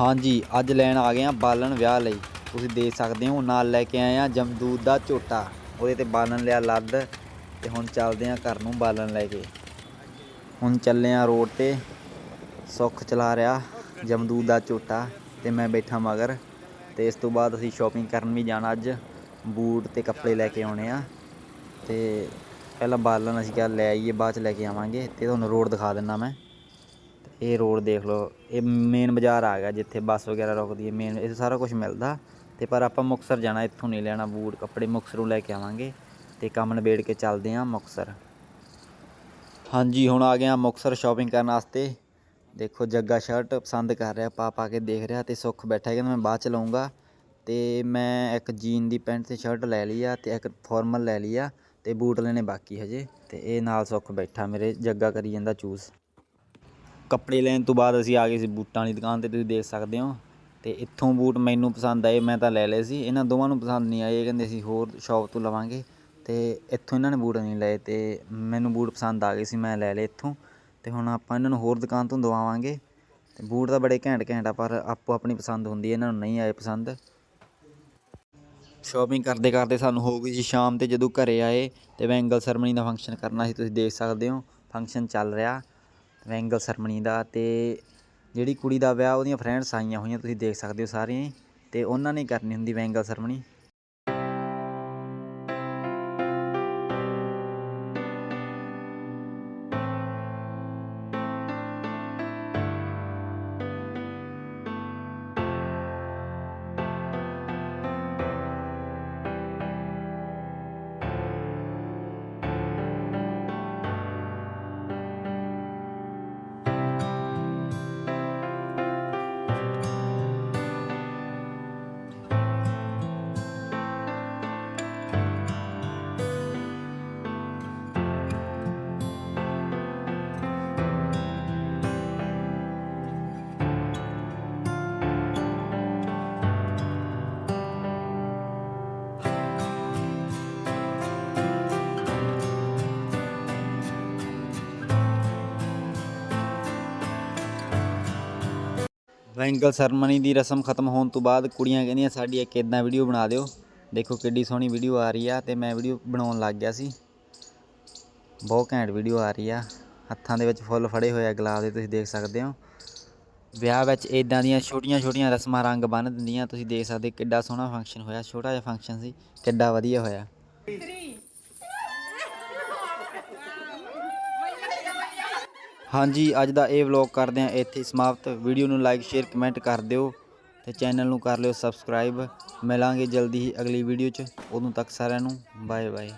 ਹਾਂਜੀ, ਅੱਜ ਲੈਣ ਆ ਗਏ ਆ ਬਾਲਣ ਵਿਆਹ ਲਈ। ਤੁਸੀਂ ਦੇਖ ਸਕਦੇ ਹੋ, ਨਾਲ ਲੈ ਕੇ ਆਏ ਆ ਜਮਦੂਦ ਦਾ ਝੋਟਾ। ਉਹਦੇ ਤੇ ਬਾਲਣ ਲਿਆ ਲੱਦ ਤੇ ਹੁਣ ਚੱਲਦੇ ਆ ਘਰ ਨੂੰ ਬਾਲਣ ਲੈ ਕੇ। ਹੁਣ ਚੱਲੇ ਆ ਰੋਡ ਤੇ, ਸੁੱਖ ਚਲਾ ਰਿਹਾ ਜਮਦੂਦ ਦਾ ਝੋਟਾ ਤੇ ਮੈਂ ਬੈਠਾ ਮਗਰ। ਤੇ ਇਸ ਤੋਂ ਬਾਅਦ ਅਸੀਂ ਸ਼ਾਪਿੰਗ ਕਰਨ ਵੀ ਜਾਣਾ ਅੱਜ। ਬੂਟ ਤੇ ਕੱਪੜੇ ਲੈ ਕੇ ਆਉਣੇ ਆ। ਤੇ ਪਹਿਲਾਂ ਬਾਲਣ ਅਸੀਂ ਕਿਹਾ ਲੈ ਆਈਏ, ਬਾਅਦ ਚ ਲੈ ਕੇ ਆਵਾਂਗੇ। ਤੇ ਤੁਹਾਨੂੰ ਰੋਡ ਦਿਖਾ ਦਿੰਦਾ ਮੈਂ। ਇਹ ਰੋਡ ਦੇਖ ਲਓ, ਇਹ ਮੇਨ ਬਾਜ਼ਾਰ ਆ ਗਿਆ ਜਿੱਥੇ ਬੱਸ ਵਗੈਰਾ ਰੁਕਦੀ ਹੈ ਮੇਨ ਇਹ ਸਾਰਾ ਕੁਝ ਮਿਲਦਾ। ਤੇ ਪਰ ਆਪਾਂ ਮੁਕਤਸਰ ਜਾਣਾ, ਇੱਥੋਂ ਨਹੀਂ ਲੈਣਾ ਬੂਟ ਕੱਪੜੇ, ਮੁਕਤਸਰੋਂ ਲੈ ਕੇ ਆਵਾਂਗੇ। ਤੇ ਕੰਮ ਨਿਬੇੜ ਕੇ ਚੱਲਦੇ ਹਾਂ ਮੁਕਤਸਰ। ਹਾਂਜੀ, ਹੁਣ ਆ ਗਏ ਆ ਮੁਕਤਸਰ ਸ਼ਾਪਿੰਗ ਕਰਨ ਵਾਸਤੇ। ਦੇਖੋ, ਜੱਗਾ ਸ਼ਰਟ ਪਸੰਦ ਕਰ ਰਿਹਾ, ਪਾ ਪਾ ਕੇ ਦੇਖ ਰਿਹਾ ਤੇ ਸੁੱਖ ਬੈਠਾ ਹੈ ਕਿ ਮੈਂ ਬਾਅਦ ਚ ਲਵਾਂਗਾ ਤੇ ਮੈਂ ਇੱਕ ਜੀਨ ਦੀ ਪੈਂਟ ਤੇ ਸ਼ਰਟ ਲੈ ਲਈ ਆ ਤੇ ਇੱਕ ਫਾਰਮਲ ਲੈ ਲਈ ਆ ਤੇ ਬੂਟ ਲੈਣੇ ਬਾਕੀ ਹਜੇ। ਤੇ ਇਹ ਨਾਲ ਸੁੱਖ ਬੈਠਾ, ਮੇਰੇ ਜੱਗਾ ਕਰੀ ਜਾਂਦਾ ਚੂਜ਼ ਕੱਪੜੇ ਲੈਣ ਤੋਂ ਬਾਅਦ ਅਸੀਂ ਆ ਗਏ ਸੀ ਬੂਟਾਂ ਵਾਲੀ ਦੁਕਾਨ ਤੇ, ਤੁਸੀਂ ਦੇਖ ਸਕਦੇ ਹੋ। ਅਤੇ ਇੱਥੋਂ ਬੂਟ ਮੈਨੂੰ ਪਸੰਦ ਆਏ, ਮੈਂ ਤਾਂ ਲੈ ਲਏ ਸੀ। ਇਹਨਾਂ ਦੋਵਾਂ ਨੂੰ ਪਸੰਦ ਨਹੀਂ ਆਏ, ਇਹ ਕਹਿੰਦੇ ਅਸੀਂ ਹੋਰ ਸ਼ੋਪ ਤੋਂ ਲਵਾਂਗੇ। ਅਤੇ ਇੱਥੋਂ ਇਹਨਾਂ ਨੇ ਬੂਟ ਨਹੀਂ ਲਏ ਅਤੇ ਮੈਨੂੰ ਬੂਟ ਪਸੰਦ ਆ ਗਏ ਸੀ, ਮੈਂ ਲੈ ਲਏ ਇੱਥੋਂ। ਅਤੇ ਹੁਣ ਆਪਾਂ ਇਹਨਾਂ ਨੂੰ ਹੋਰ ਦੁਕਾਨ ਤੋਂ ਦਵਾਵਾਂਗੇ। ਅਤੇ ਬੂਟ ਤਾਂ ਬੜੇ ਘੈਂਟ ਘੈਂਟ ਆ, ਪਰ ਆਪੋ ਆਪਣੀ ਪਸੰਦ ਹੁੰਦੀ ਹੈ, ਇਹਨਾਂ ਨੂੰ ਨਹੀਂ ਆਏ ਪਸੰਦ। ਸ਼ਾਪਿੰਗ ਕਰਦੇ ਕਰਦੇ ਸਾਨੂੰ ਹੋ ਗਈ ਸੀ ਸ਼ਾਮ ਤੇ ਜਦੋਂ ਘਰੇ ਆਏ ਅਤੇ ਵੈਂਗਲ ਸਰਮਨੀ ਦਾ ਫੰਕਸ਼ਨ ਕਰਨਾ ਸੀ, ਤੁਸੀਂ ਦੇਖ ਸਕਦੇ ਹੋ। ਫੰਕਸ਼ਨ ਚੱਲ ਰਿਹਾ। ਵੈਂਗਲ ਸਰਮਨੀ ਦਾ ਤੇ ਜਿਹੜੀ ਕੁੜੀ ਦਾ ਵਿਆਹ ਉਹਦੀਆਂ ਫਰੈਂਡਸ ਆਈਆਂ ਹੋਈਆਂ ਤੁਸੀਂ ਦੇਖ ਸਕਦੇ ਹੋ ਸਾਰੀਆਂ ਹੀ ਤੇ ਉਹਨਾਂ ਨੇ ਕਰਨੀ ਹੁੰਦੀ ਵੈਂਗਲ ਸਰਮਨੀ ਵੈਂਗਲ ਸਰਮਨੀ ਦੀ ਰਸਮ ਖਤਮ ਹੋਣ ਤੋਂ ਬਾਅਦ ਕੁੜੀਆਂ ਕਹਿੰਦੀਆਂ, ਸਾਡੀ ਇੱਕ ਇਦਾਂ ਵੀਡੀਓ ਬਣਾ ਦਿਓ। ਦੇਖੋ ਕਿੱਡੀ ਸੋਹਣੀ ਵੀਡੀਓ ਆ ਰਹੀ ਆ ਤੇ ਮੈਂ ਵੀਡੀਓ ਬਣਾਉਣ ਲੱਗ ਗਿਆ ਸੀ। ਬਹੁਤ ਘੈਂਟ ਵੀਡੀਓ ਆ ਰਹੀ ਆ। ਹੱਥਾਂ ਦੇ ਵਿੱਚ ਫੁੱਲ ਫੜੇ ਹੋਏ ਆ, ਗੁਲਾਬ ਦੇ, ਤੁਸੀਂ ਦੇਖ ਸਕਦੇ ਹੋ। ਵਿਆਹ ਵਿੱਚ ਇਦਾਂ ਦੀਆਂ ਛੋਟੀਆਂ ਛੋਟੀਆਂ ਰਸਮਾਂ ਰੰਗ ਬੰਨ੍ਹ ਦਿੰਦੀਆਂ। ਤੁਸੀਂ ਦੇਖ ਸਕਦੇ ਕਿੱਡਾ ਸੋਹਣਾ ਫੰਕਸ਼ਨ ਹੋਇਆ, ਛੋਟਾ ਜਿਹਾ ਫੰਕਸ਼ਨ ਸੀ, ਕਿੱਡਾ ਵਧੀਆ ਹੋਇਆ। ਹਾਂਜੀ, ਅੱਜ ਦਾ ਇਹ ਵਲੌਗ ਕਰਦੇ ਹਾਂ ਇੱਥੇ ਸਮਾਪਤ। ਵੀਡੀਓ ਨੂੰ ਲਾਈਕ ਸ਼ੇਅਰ ਕਮੈਂਟ ਕਰ ਦਿਓ ਤੇ ਚੈਨਲ ਨੂੰ ਕਰ ਲਿਓ ਸਬਸਕ੍ਰਾਈਬ ਮਿਲਾਂਗੇ ਜਲਦੀ ਹੀ ਅਗਲੀ ਵੀਡੀਓ 'ਚ। ਉਦੋਂ ਤੱਕ ਸਾਰਿਆਂ ਨੂੰ ਬਾਏ ਬਾਏ